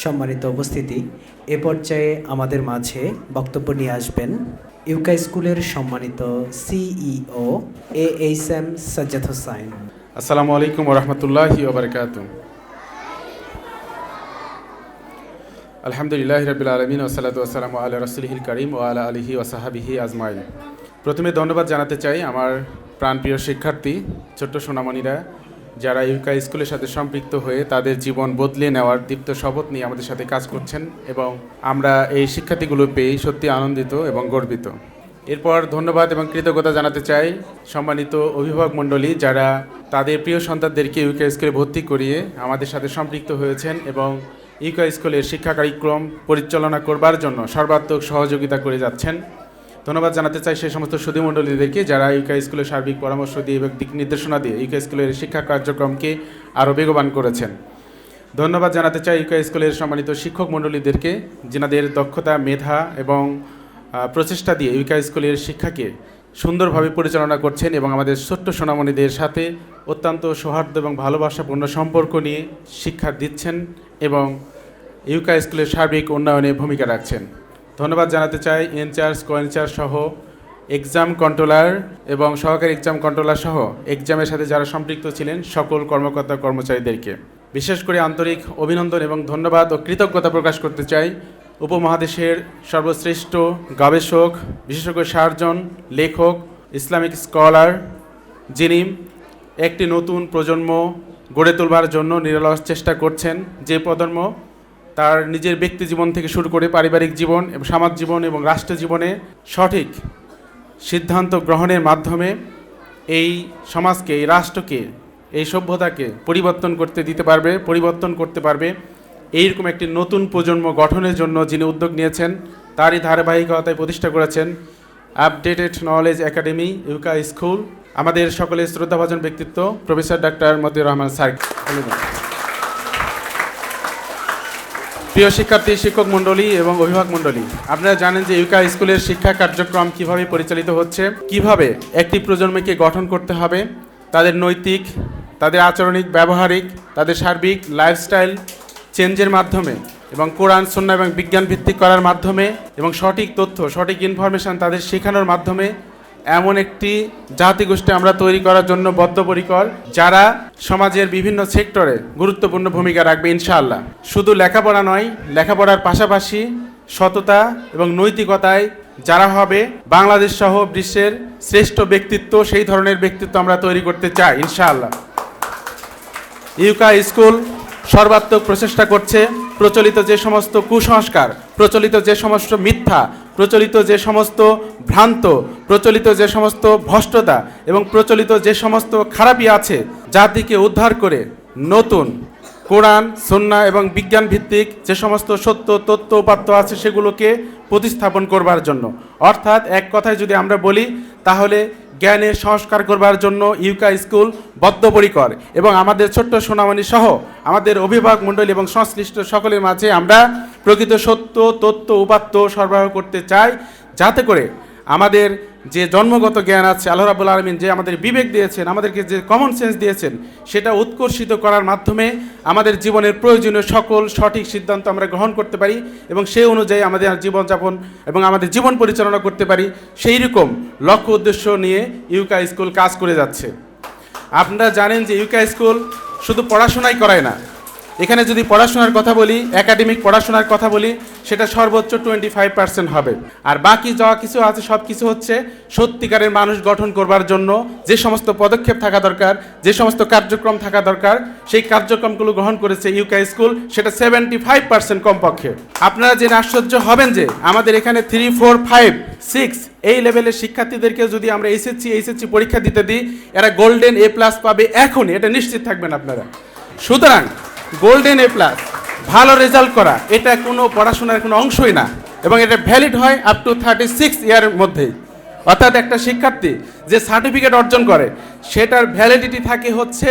সম্মানিত উপস্থিতি, এ পর্যায়ে আমাদের মাঝে বক্তব্য নিয়ে আসবেন ইউকা স্কুলের সম্মানিত CEO A H M Sajjad Hossain. আসসালামু আলাইকুম ওরহমতুল্লাহি ওবরকাত আলহামদুলিল্লাহ রবিল আলমিন ওসালাত ওসালাম আল্লাহ রসুলহিল করিম ও আলা আলহি ওসাহাবিহি আজমাইল প্রথমে ধন্যবাদ জানাতে চাই আমার প্রাণপ্রিয় শিক্ষার্থী, ছোট্ট সোনামণিরা যারা ইউকা স্কুলের সাথে সম্পৃক্ত হয়ে তাদের জীবন বদলে নেওয়ার দীপ্ত শপথ নিয়ে আমাদের সাথে কাজ করছেন এবং আমরা এই শিক্ষার্থীগুলো পেয়ে সত্যি আনন্দিত এবং গর্বিত। এরপর ধন্যবাদ এবং কৃতজ্ঞতা জানাতে চাই সম্মানিত অভিভাবক মণ্ডলী যারা তাদের প্রিয় সন্তানদেরকে ইউকা স্কুলে ভর্তি করিয়ে আমাদের সাথে সম্পৃক্ত হয়েছেন এবং ইউকা স্কুলের শিক্ষা কার্যক্রম পরিচালনা করবার জন্য সর্বাত্মক সহযোগিতা করে যাচ্ছেন। ধন্যবাদ জানাতে চাই সেই সমস্ত সুদীমণ্ডলীদেরকে যারা ইউকা স্কুলের সার্বিক পরামর্শ দিয়ে এবং দিক নির্দেশনা দিয়ে ইউকা স্কুলের শিক্ষা কার্যক্রমকে আরও বেগবান করেছেন। ধন্যবাদ জানাতে চাই ইউকা স্কুলের সম্মানিত শিক্ষক মণ্ডলীদেরকে, যেনাদের দক্ষতা, মেধা এবং প্রচেষ্টা দিয়ে ইউকা স্কুলের শিক্ষাকে সুন্দরভাবে পরিচালনা করছেন এবং আমাদের ছোট্ট সোনামণিদের সাথে অত্যন্ত সৌহার্দ্য এবং ভালোবাসাপূর্ণ সম্পর্ক নিয়ে শিক্ষা দিচ্ছেন এবং ইউকা স্কুলের সার্বিক উন্নয়নে ভূমিকা রাখছেন। ধন্যবাদ জানাতে চাই ইনচার্জ, কোইনচার্জ সহ এক্সাম কন্ট্রোলার এবং সহকারী এক্সাম কন্ট্রোলার সহ এক্সামের সাথে যারা সম্পৃক্ত ছিলেন সকল কর্মকর্তা কর্মচারীদেরকে। বিশেষ করে আন্তরিক অভিনন্দন এবং ধন্যবাদ ও কৃতজ্ঞতা প্রকাশ করতে চাই উপমহাদেশের সর্বশ্রেষ্ঠ গবেষক, বিশেষজ্ঞ সার্জন, লেখক, ইসলামিক স্কলার, যিনি একটি নতুন প্রজন্ম গড়ে তোলবার জন্য নিরলস চেষ্টা করছেন যে প্রজন্ম তার নিজের ব্যক্তি জীবন থেকে শুরু করে পারিবারিক জীবন এবং সমাজ জীবন এবং রাষ্ট্র জীবনে সঠিক সিদ্ধান্ত গ্রহণের মাধ্যমে এই সমাজকে, এই রাষ্ট্রকে, এই সভ্যতাকে পরিবর্তন করতে দিতে পারবে, পরিবর্তন করতে পারবে। এইরকম একটি নতুন প্রজন্ম গঠনের জন্য যিনি উদ্যোগ নিয়েছেন, তারই ধারাবাহিকতায় প্রতিষ্ঠা করেছেন আপডেটেড নলেজ একাডেমি ইউকা স্কুল আমাদের সকলের শ্রদ্ধাভাজন ব্যক্তিত্ব professor doctor Motiur Rahman sir. প্রিয় শিক্ষার্থী, শিক্ষক মণ্ডলী এবং অভিভাবক মণ্ডলী, আপনারা জানেন যে ইউকা স্কুলের শিক্ষা কার্যক্রম কীভাবে পরিচালিত হচ্ছে, কীভাবে একটি প্রজন্মকে গঠন করতে হবে, তাদের নৈতিক, তাদের আচরণিক, ব্যবহারিক, তাদের সার্বিক লাইফস্টাইল চেঞ্জের মাধ্যমে এবং কোরআন সন্না এবং বিজ্ঞান ভিত্তিক করার মাধ্যমে এবং সঠিক তথ্য, সঠিক ইনফরমেশন তাদের শেখানোর মাধ্যমে এমন একটি জাতিগোষ্ঠী আমরা তৈরি করার জন্য বদ্ধপরিকর, যারা সমাজের বিভিন্ন সেক্টরে গুরুত্বপূর্ণ ভূমিকা রাখবে, ইনশাআল্লাহ। শুধু লেখাপড়া নয়, লেখাপড়ার পাশাপাশি সততা এবং নৈতিকতায় যারা হবে, বাংলাদেশ সহ বিশ্বের শ্রেষ্ঠ ব্যক্তিত্ব, সেই ধরনের ব্যক্তিত্ব আমরা তৈরি করতে চাই, ইনশাআল্লাহ। ইউকা স্কুল সর্বাত্মক প্রচেষ্টা করছে। প্রচলিত যে সমস্ত কুসংস্কার, প্রচলিত যে সমস্ত মিথ্যা, প্রচলিত যে সমস্ত ভ্রান্ত, প্রচলিত যে সমস্ত ভষ্টতা এবং প্রচলিত যে সমস্ত খারাপই আছে, জাতিকে উদ্ধার করে নতুন কোরআন, সন্না এবং বিজ্ঞান ভিত্তিক যে সমস্ত সত্য, তথ্য, উপাত্ত আছে সেগুলোকে প্রতিস্থাপন করবার জন্য। অর্থাৎ এক কথায় যদি আমরা বলি তাহলে জ্ঞানের সংস্কার করবার জন্য ইউকা স্কুল বদ্ধপরিকর এবং আমাদের ছোট্ট সোনামণি সহ আমাদের অভিভাবক মণ্ডলী এবং সংশ্লিষ্ট সকলের মাঝে আমরা প্রকৃত সত্য, তথ্য, উপাত্ত সরবরাহ করতে চাই, যাতে করে আমাদের যে জন্মগত জ্ঞান আছে, আল্লাহ রাবুল আলমিন যে আমাদের বিবেক দিয়েছেন, আমাদেরকে যে কমন সেন্স দিয়েছেন, সেটা উৎকর্ষিত করার মাধ্যমে আমাদের জীবনের প্রয়োজনীয় সকল সঠিক সিদ্ধান্ত আমরা গ্রহণ করতে পারি এবং সেই অনুযায়ী আমাদের জীবনযাপন এবং আমাদের জীবন পরিচালনা করতে পারি। সেই রকম লক্ষ্য উদ্দেশ্য নিয়ে ইউকা স্কুল কাজ করে যাচ্ছে। আপনারা জানেন যে ইউকা স্কুল শুধু পড়াশোনাই করায় না এখানে যদি পড়াশোনার কথা বলি একাডেমিক পড়াশোনার কথা বলি, সেটা সর্বোচ্চ টোয়েন্টি ফাইভ পার্সেন্ট হবে। আর বাকি যা কিছু আছে, সব কিছু হচ্ছে সত্যিকারের মানুষ গঠন করবার জন্য যে সমস্ত পদক্ষেপ থাকা দরকার, যে সমস্ত কার্যক্রম থাকা দরকার, সেই কার্যক্রমগুলো গ্রহণ করেছে ইউকা স্কুল সেটা সেভেন্টি ফাইভ পার্সেন্ট কমপক্ষে। আপনারা জেনে আশ্চর্য হবেন যে, আমাদের এখানে থ্রি ফোর ফাইভ সিক্স এই লেভেলের শিক্ষার্থীদেরকে যদি আমরা এসএসসি এইচএসসি পরীক্ষা দিতে দিই, এরা গোল্ডেন এ প্লাস পাবে এখনই, এটা নিশ্চিত থাকবেন আপনারা। সুতরাং গোল্ডেন এ প্লাস ভালো রেজাল্ট করা। এটা কোনো পড়াশোনার কোনো অংশই না। এবং এটা ভ্যালিড হয় আপ টু থার্টি সিক্স ইয়ারের মধ্যে অর্থাৎ একটা শিক্ষার্থী যে সার্টিফিকেট অর্জন করে, সেটার ভ্যালিডিটি থাকে হচ্ছে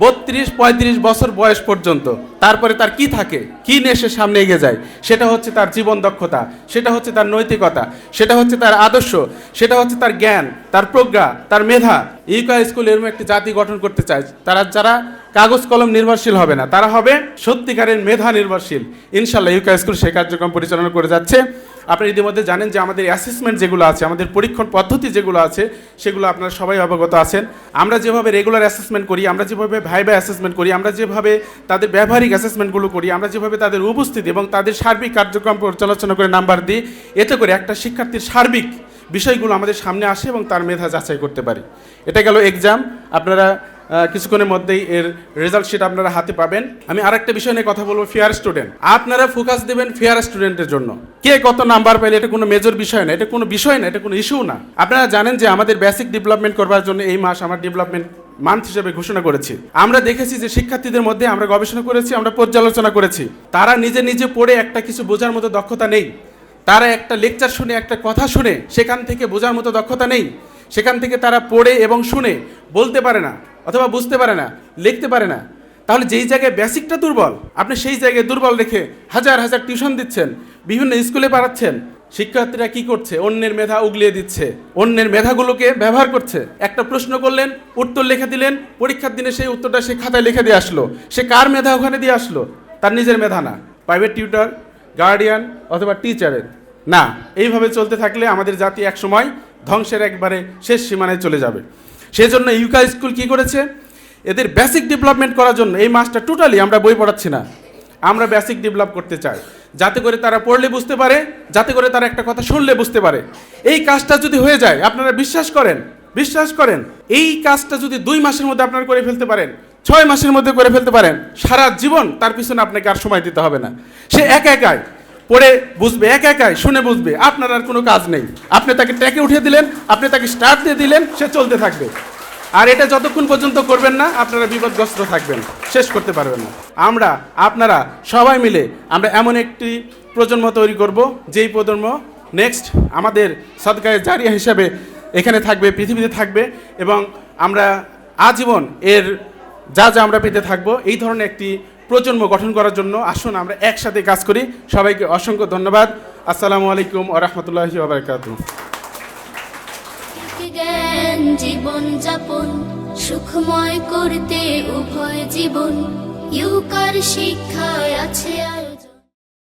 বত্রিশ, পঁয়ত্রিশ বছর বয়স পর্যন্ত। তারপরে তার কি থাকে? কি সে সামনে এগিয়ে যায়? সেটা হচ্ছে তার জীবন দক্ষতা, সেটা হচ্ছে তার নৈতিকতা, সেটা হচ্ছে তার আদর্শ, সেটা হচ্ছে তার জ্ঞান, তার প্রজ্ঞা, তার মেধা। ইউকা স্কুল এরকম একটি জাতি গঠন করতে চায়। তারা, যারা কাগজ, কলম নির্ভরশীল হবে না, তারা হবে সত্যিকারের মেধা নির্ভরশীল। ইনশাল্লাহ ইউকা স্কুল সেই কার্যক্রম পরিচালনা করে যাচ্ছে। আপনারা ইতিমধ্যে জানেন যে আমাদের অ্যাসেসমেন্ট যেগুলো আছে, আমাদের পরীক্ষণ পদ্ধতি যেগুলো আছে, সেগুলো আপনারা সবাই অবগত আছেন। আমরা যেভাবে রেগুলার অ্যাসেসমেন্ট করি, আমরা যেভাবে ভাইবা অ্যাসেসমেন্ট করি, আমরা যেভাবে তাদের ব্যবহারিক অ্যাসেসমেন্টগুলো করি, আমরা যেভাবে তাদের উপস্থিতি এবং তাদের সার্বিক কার্যক্রম পর্যালোচনা করে নাম্বার দিই, এতে করে একটা শিক্ষার্থীর সার্বিক বিষয়গুলো আমাদের সামনে আসে এবং তার মেধা যাচাই করতে পারি। এটা গেল এক্সাম আপনারা কিছুক্ষণের মধ্যেই এর রেজাল্ট শিট আপনারা হাতে পাবেন। আমি আরেকটা বিষয় নিয়ে কথা বলব ফেয়ার স্টুডেন্ট আপনারা ফোকাস দেবেন ফেয়ার স্টুডেন্টের জন্য। কে কত নাম্বার পেলে এটা কোনো মেজর বিষয় না, এটা কোনো বিষয় না, এটা কোনো ইস্যু না। আপনারা জানেন যে আমাদের বেসিক ডেভেলপমেন্ট করবার জন্য এই মাস আমার ডেভেলপমেন্ট মান্থ হিসেবে ঘোষণা করেছি। আমরা দেখেছি যে শিক্ষার্থীদের মধ্যে আমরা গবেষণা করেছি, আমরা পর্যালোচনা করেছি। তারা নিজে নিজে পড়ে একটা কিছু বোঝার মতো দক্ষতা নেই। তারা একটা লেকচার শুনে, একটা কথা শুনে, সেখান থেকে বোঝার মতো দক্ষতা নেই। সেখান থেকে তারা পড়ে এবং শুনে, বলতে পারে না। অথবা বুঝতে পারে না, লিখতে পারে না। তাহলে যেই জায়গায় বেসিকটা দুর্বল, আপনি সেই জায়গায় দুর্বল রেখে হাজার হাজার টিউশন দিচ্ছেন, বিভিন্ন স্কুলে পাঠাচ্ছেন, শিক্ষার্থীরা কি করছে? অন্যের মেধা উগলিয়ে দিচ্ছে। অন্যের মেধাগুলোকে ব্যবহার করছে। একটা প্রশ্ন করলেন, উত্তর লিখে দিলেন, পরীক্ষার দিনে সেই উত্তরটা সে খাতায় লিখে দিয়ে আসলো। সে কার মেধা ওখানে দিয়ে আসলো? তার নিজের মেধা না। প্রাইভেট টিউটর গার্ডিয়ান অথবা টিচারের না, এইভাবে চলতে থাকলে আমাদের জাতি একসময় ধ্বংসের একবারে শেষ সীমানায় চলে যাবে। সেজন্য ইউকা স্কুল কি করেছে? এদের বেসিক ডেভেলপমেন্ট করার জন্য, এই মাসটা টোটালি আমরা বই পড়াচ্ছি না। আমরা বেসিক ডেভেলপ করতে চাই। যাতে করে তারা পড়লে বুঝতে পারে, যাতে করে তারা একটা কথা শুনলে বুঝতে পারে। এই কাজটা যদি হয়ে যায়, আপনারা বিশ্বাস করেন বিশ্বাস করেন, এই কাজটা যদি দুই মাসের মধ্যে আপনারা করে ফেলতে পারেন, ছয় মাসের মধ্যে করে ফেলতে পারেন, সারা জীবন তার পিছনে আপনাকে আর সময় দিতে হবে না। সে একা একাই পড়ে বুঝবে, একা একাই শুনে বুঝবে, আপনার আর কোনো কাজ নেই। আপনি তাকে ট্যাকে উঠিয়ে দিলেন, আপনি তাকে স্টার্ট দিয়ে দিলেন, সে চলতে থাকবে। আর এটা যতক্ষণ পর্যন্ত করবেন না, আপনারা বিপদগ্রস্ত থাকবেন, শেষ করতে পারবেন না। আমরা, আপনারা সবাই মিলে আমরা এমন একটি প্রজন্ম তৈরি করব, যেই প্রজন্ম নেক্সট আমাদের সদকায় জারিয়া হিসাবে এখানে থাকবে, পৃথিবীতে থাকবে, এবং আমরা আজীবন এর যা যা আমরা পেতে থাকব, এই ধরনের একটি প্রজন্ম গঠন করার জন্য আসুন, আমরা একসাথে কাজ করি। সবাইকে অসংখ্য ধন্যবাদ। আসসালামু আলাইকুম আ রহমতুল্লাহ ওবরাকাতুহ জীবন যাপন, সুখময় করতে উভয় জীবন। ইউকার শিক্ষায় আছে আর